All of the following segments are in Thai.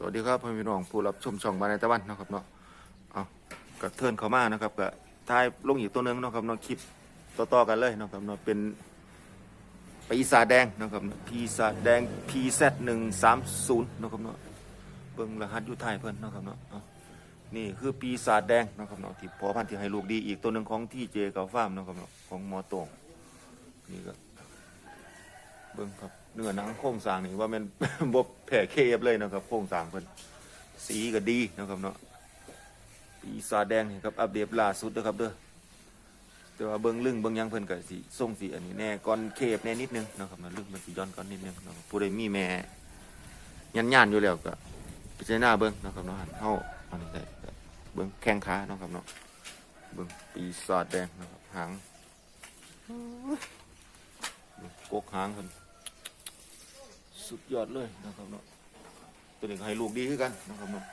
สวัสดีครับพี่น้องผู้รับชมช่องบานในตะวันนะครับเนาะเอากระเทินเขามานะครับกะทายลงอีกตัวหนึงนะครับเนาะคลิปต่อๆกันเลยนะครับเนาะเป็นปีศาจแดงนะครับปีศาจแดง PZ หนึ่งสามศูนย์นะครับเนาะเบิ่งรหัสยู่ท้ายเพิ่นนะครับเนาะเอนี่คือปีศาจแดงนะครับเนาะที่พอพันธุ์ที่ให้ลูกดีอีกตัวหนึ่งของที่เจเกาฟาร์มนะครับเนาะของหมอโตงนี่ก็เบิ่งครับ เนื้อหนังโครงสร้างนี่ว่ามัน บ่แผ่เคฟเลยนะครับโครงสร้างเพิ่นสีก็ดีนะครับเนาะปีศาจแดงนี่ครับอัปเดตล่าสุดนะครับเด้อแต่ว่าเบิ่งลึงเบิ่งหยังเพิ่นก็สิทรงสีอันนี้แน่ก่อนเคฟแน่นิดนึงนะครับเนาะลึงมันสิย้อนก่อนนิดนึงนะครับผู้ใดมีแม่ยันๆอยู่แล้วก็พิจารณาเบิ่งนะครับเนาะเฮาอันนี้ได้ก็เบิ่งแข้งขาเนาะครับเนาะเบิ่งปีศาจแดงนะครับหางเบิ่งกกหางเพิ่น สุดยอดเลยนะครับเนาะตัวนี้ให้ลูกดีขึ้นกันนะครับเนาะ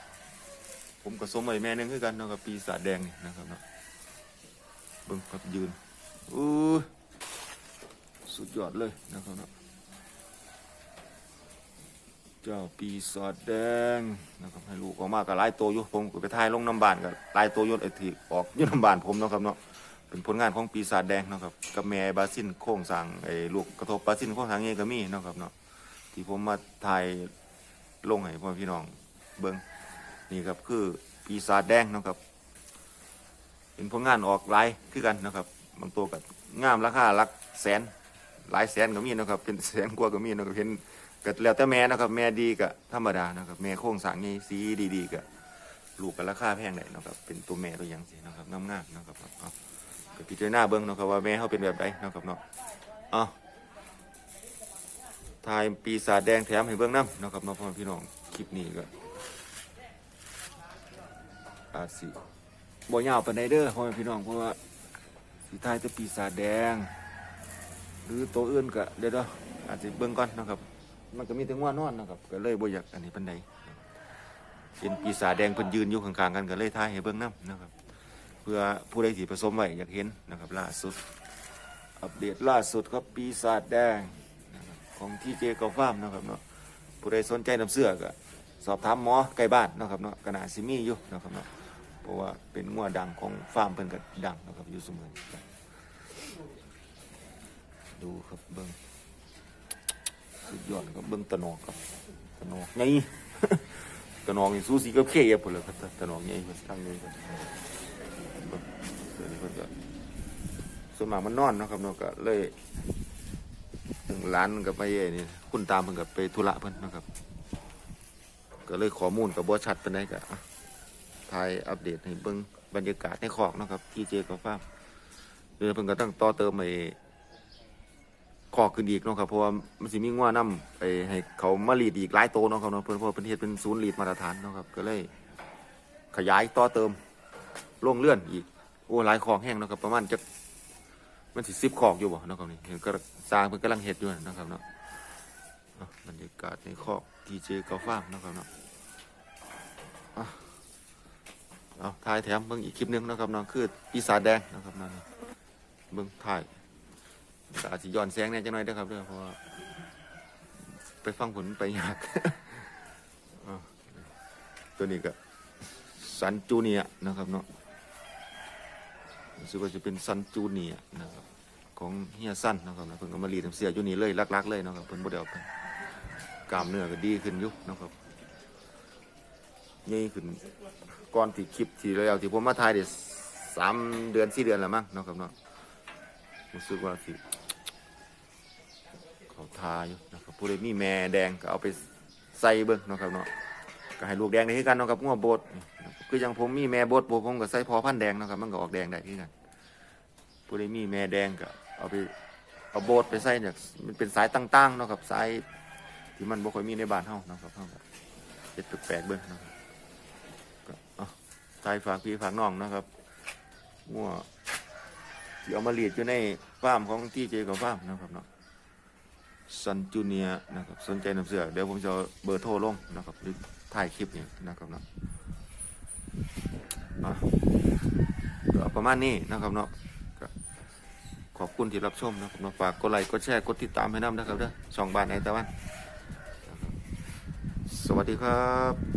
ผมกับสมไว้แม่นึงขึ้นกันนาะกับปีศาจแดงนี่นะครับเนาะเบิ่งครับยืนอู้สุดยอดเลยนะครับเนาะเจ้าปีศาจแดงนะครับให้ลูกออกมากับลายตัวอยู่ผมก็ไปถ่ายลงน้ำบานกับลายตัวอยศไอ้ที่ออกยุ่น้ำบานผมนะครับเนาะเป็นผลงานของปีศาจแดงนะครับกับแม่บาซินโค้งสร้างไอ้ลูกกระทบบาซินโค้งสร้างเงี้ยก็มีนะครับเนาะ ที่ผมมาถ่ายลงให้พ่อพี่น้องเบิงนี่ครับคือปีศาจแดงนะครับเป็นผลงานออกหลายคือกันนะครับบางตัวกับงามราคาหลักแสนหลายแสนก็มีนะครับเป็นแสนกว่าก็มีนะครับเห็นก็แล้วแต่แม่นะครับ แม่ดีก็ธรรมดานะครับแม่โค้งสางนี่สีดีๆก็ลูกก็ราคาแพงได้นะครับเป็นตัวแม่ตัวอย่างสินะครับงามๆนะครับก็พิจารณาเบิ้งนะครับว่าแม่เขาเป็นแบบใดนะครับเนาะเอ ทายปีศาจแดงแถมให้เบื้องน้ำนะครับมาพ่อพี่น้องคลิปนี้ก็อาจสิบ่ยาวปานใดเด้อพ่อแม่พี่น้องเพราะว่าสีทายแต่ปีศาจแดง หรือตัวอื่นก็เดี๋ยวเด้ออาจสิเบิ่งก่อนนะครับ มันก็มีแต่ง่วนอนนะครับ ก็เลยบ่อยากอันนี้ปานใดเป็นปีศาจแดงเพิ่นยืนอยู่ข้างๆกันก็เลยทายให้เบิ่งน้ำนะครับ เพื่อผู้ใดที่ผสมไว้อยากเห็นนะครับ ล่าสุด อัปเดตล่าสุดครับปีศาจแดง ของที่เจกอฟาร์มนะครับเนาะผู้ใดสนใจนำเสื้อก็สอบถามหมอใกล้บ้านนะครับเนาะกระนาซิมี่อยู่นะครับเนาะเพราะว่าเป็นงัวดังของฟาร์มเพิ่นก็ดังนะครับอยู่เสมอดูครับเบิ้งสุดยอดครับเบิ้งตะนอกครับตะนอกไงตะนอกนี่สู้สีกับเคเอฟพุ่นเลยครับตะนอกไงเพิ่นตั้งนี้ครับเบิ่งเดี๋ยวนี้เพิ่นก็ส่วนมากมันนอนนะครับเนาะก็เลย ร้านกับไปเอ้นี่คุณตามเพิ่นกับไปธุระเพิ่นนะครับ ก็เลยข้อมูลกับบ่ชัดปานก็อะถ่ายอัปเดตให้เบิ่งบรรยากาศในคอกนะครับที่เจกับฟ้าเดี๋ยวเพิ่นก็ต้องต่อเติมไอ้คอกขึ้นอีกเนาะครับเพราะว่ามันสิมีงัวนํไปให้เขามาลีดอีกหลายโตเนาะครับเนาะเพิ่นเพราะว่าเพิ่นเฮ็ดเป็นศูนย์ลีดมาตรฐานเนาะครับก็เลยขยายต่อเติมลงเลื่อนอีกโอ้หลายคอกแห้งเนาะครับประมาณจัก มันสิซิบขอกอยู่บ่เนาะครับนี่เห็นก็สร้างเพิ่นกำลังเฮ็ดอยู่นะครับเนาะอะบรรยากาศในคอกดีเจกาฟ้ามนะครับเนาะอะเอาถ่ายแถมเบิ่งอีกคลิปนึงนะครับเนาะคือปีศาจแดงนะครับนั่นนี่เบิ่งถ่ายก็อาจสิย้อนแสงแหน่จังหน่อยเด้อครับเด้อเพราะไปฟังผลไปยากอะตัวนี้ก็สันจูเนียนะครับเนาะ รู้สึกว่าจะเป็นซันจูเนียนะครับของเฮียสั้นนะครับนะเพิ่นก็มารีดน้ำเสียอยู่นี่เลยลักๆเลยนะครับเพิ่นบ่ได้เอาไปกล้ามเนื้อก็ดีขึ้นอยุนะครับใหญ่ขึ้นก่อนที่คลิปที่แล้วที่ผมมาถ่ายได้สามเดือนสี่เดือนแล้วมั้งนะครับเนาะรู้สึกว่าสิเขาทาอยู่นะครับผู้ใดมีแม่แดงก็เอาไปใส่เบิ่งนะครับเนาะก็ให้ลูกแดงได้คือกันเนาะครับงัวโบด คืออย่างผมมีแม่บดผมผมก็ใส่พอพันแดงเนาะครับ มันก็ออกแดงได้ที่กันผู้ใดมีแม่แดงก็เอาไปเอาโบดไปใส่เนี่ยมันเป็นสายตั้งๆเนาะครับสายที่มันบ่ค่อยมีในบ้านเฮาเนาะครับเฮาก็เฮ็ดแปลกๆเบิ่งเนาะครับก็เอาทายฝากพี่ฝากน้องเนาะครับงัวที่เอามาเลียดอยู่ในฟาร์มของที่เจกับฟาร์มนะครับเนาะซันจูเนียนะครับสนใจนำเสือเดี๋ยวผมจะเอาเบอร์โทรลงนะครับหรือถ่ายคลิปนี่นะครับเนาะ อะประมาณนี้นะครับเนาะขอบคุณที่รับชมนะครับเนาะฝากกดไลค์กดแชร์กดติดตามให้น้ำนะครับเด้อสองบาทในตะวัน สวัสดีครับ